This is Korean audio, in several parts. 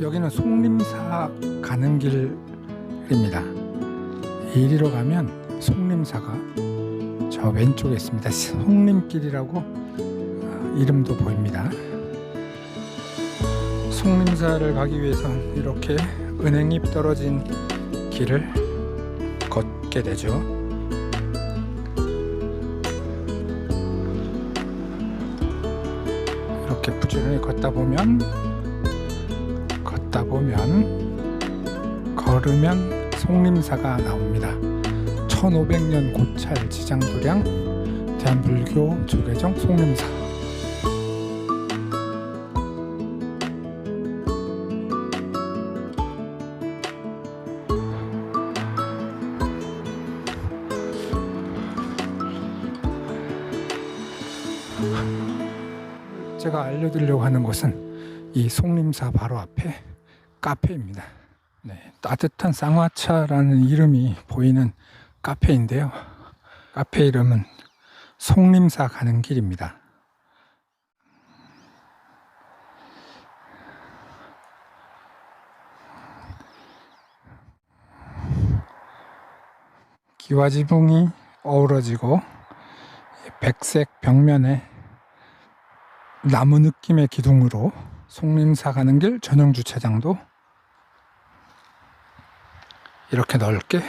여기는 송림사 가는 길입니다. 이리로 가면 송림사가 저 왼쪽에 있습니다. 송림길이라고 어, 이름도 보입니다. 송림사를 가기 위해선 이렇게 은행잎 떨어진 길을 걷게 되죠. 이렇게 부지런히 걷다 보면 걷다 보면 걸으면 송림사가 나옵니다. 1500년 고찰 지장도량 대한불교 조계종 송림사 제가 알려드리려고 하는 곳은 이 송림사 바로 앞에 카페입니다. 네, 따뜻한 쌍화차라는 이름이 보이는 카페인데요. 카페 이름은 송림사 가는 길입니다. 기와 지붕이 어우러지고 백색 벽면에 나무 느낌의 기둥으로 송림사 가는 길 전용 주차장도 이렇게 넓게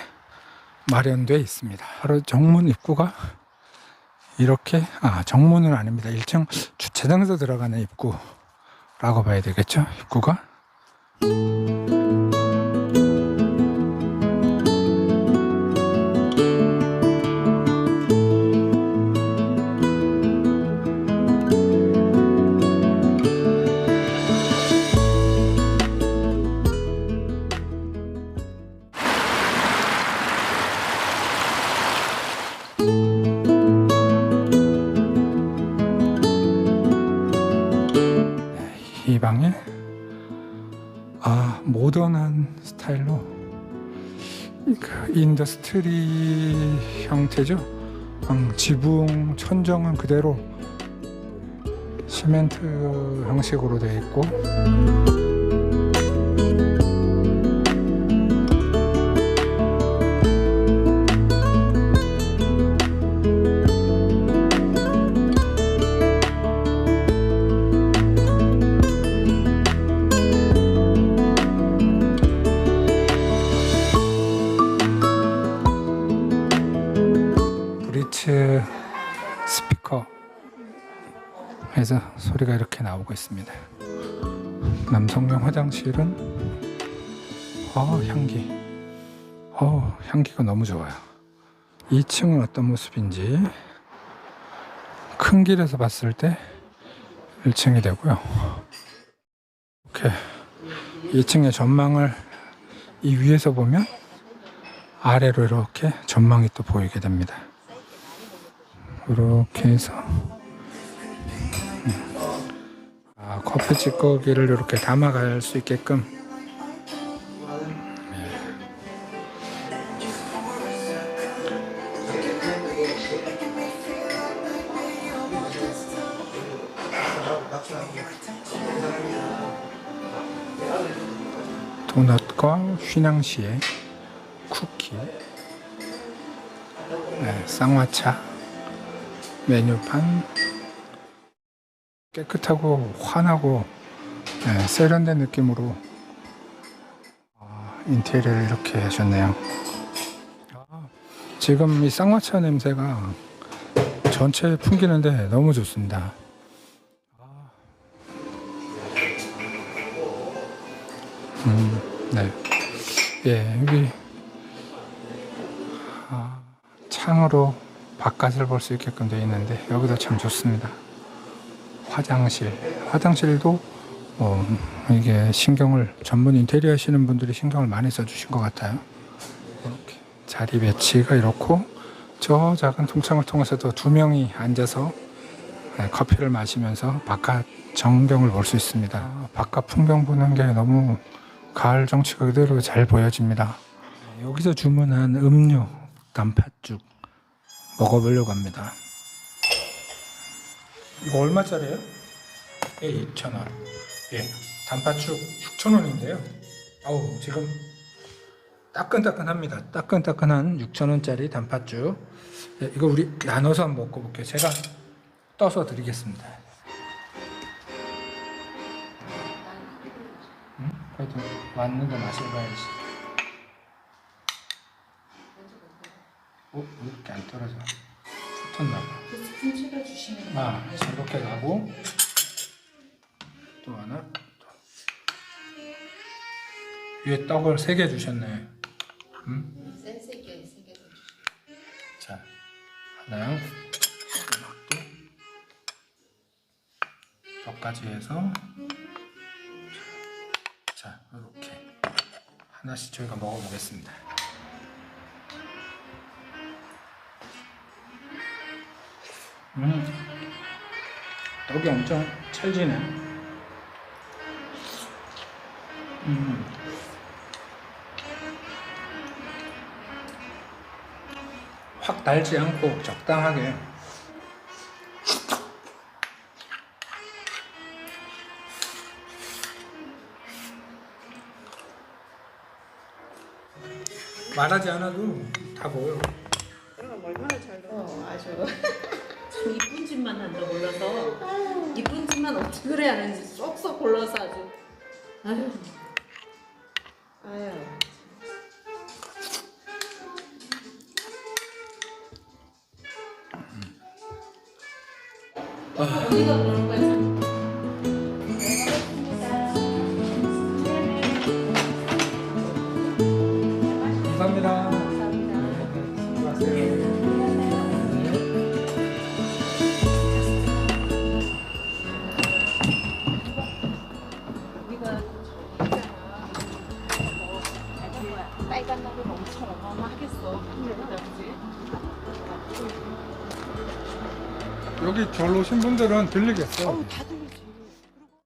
마련되어 있습니다. 바로 정문 입구가 이렇게 아 정문은 아닙니다. 1층 주차장에서 들어가는 입구라고 봐야 되겠죠. 입구가 아 모던한 스타일로 그 인더스트리 형태죠. 음, 지붕 천정은 그대로 시멘트 형식으로 되어 있고 해서 소리가 이렇게 나오고 있습니다. 남성용 화장실은 어 향기 어 향기가 너무 좋아요. 2층은 어떤 모습인지 큰 길에서 봤을 때 1층이 되고요. 이렇게 2층의 전망을 이 위에서 보면 아래로 이렇게 전망이 또 보이게 됩니다. 이렇게 해서 커피 찌꺼기를 이렇게 담아갈 수 있게끔. 도넛과 휘낭시에 쿠키 네, 쌍화차 메뉴판 깨끗하고 환하고 네, 세련된 느낌으로 어, 인테리어를 이렇게 하셨네요. 아, 지금 이 쌍화차 냄새가 전체에 풍기는데 너무 좋습니다. 아. 음, 네. 예, 여기 아, 창으로 바깥을 볼 수 있게끔 되어 있는데 여기도 참 좋습니다. 화장실, 화장실도 어, 이게 신경을 전문 인테리어 하시는 분들이 신경을 많이 써주신 것 같아요. 이렇게 자리 배치가 이렇고 저 작은 통창을 통해서도 두 명이 앉아서 네, 커피를 마시면서 바깥 전경을 볼 수 있습니다. 아, 바깥 풍경 보는 게 너무 가을 정치가 그대로 잘 보여집니다. 여기서 주문한 음료, 단팥죽 먹어보려고 합니다. 이거 얼마짜리예요? 예, 2,000원. 예. 단팥죽 6,000원인데요. 어우, 지금 따끈따끈합니다. 따끈따끈한 6,000원짜리 단팥죽. 예, 이거 우리 나눠서 한번 먹어볼게요. 제가 떠서 드리겠습니다. 응? 그래도 맞는 거 맛을 봐야지. 어? 왜 이렇게 안 떨어져? 붙었나 봐. 그 스푼 찍어주시면 아, 이렇게 가고 또 하나 또. 위에 떡을 세 개 주셨네. 음? 센스 있게 세개 주시면 자, 하나, 또 떡까지 해서 자, 이렇게 하나씩 저희가 먹어보겠습니다. 음, 떡이 엄청 찰지네. 음. 확 달지 않고 적당하게. 말하지 않아도 다 보여. 그럼 얼마나 잘 나와. 어 아주 참 이쁜 짓만 한다 골라서 이쁜 짓만 어떻게 그래야 하는지 쏙쏙 골라서 아주 아유 아유. 언니가 그러는 거야 참. 감사합니다. 빨간 날은 엄청 어마어마하겠어 그지? 여기 절로 오신 분들은 들리겠어. 다 들리지.